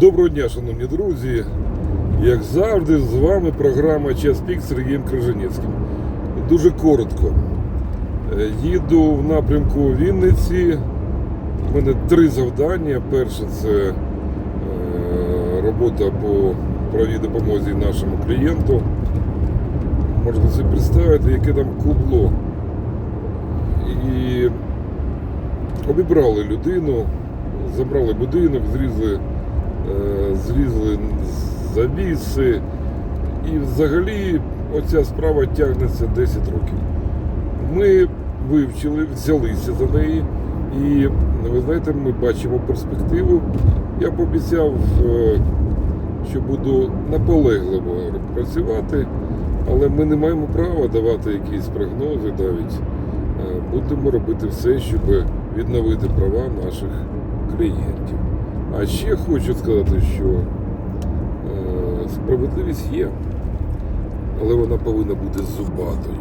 Доброго дня, шановні друзі. Як завжди, з вами програма Час пік з Сергієм Крижанецьким. Дуже коротко. Е, Їду в напрямку Вінниці. У мене три завдання. Перше це е, робота по правій допомозі нашому клієнту. Можна собі представити, яке там кубло. І обібрали людину, забрали будинок, зрізали, зрізали завіси. І взагалі оця справа тягнеться 10 років. Ми вивчили, взялися за неї, і ви знаєте, ми бачимо перспективу. Я пообіцяв, е, що буду наполегливо працювати, але ми не маємо права давати якісь прогнози навіть. Е, Будемо робити все, щоб відновити права наших клієнтів. А ще хочу сказати, що е, справедливість є, але вона повинна бути зубатою.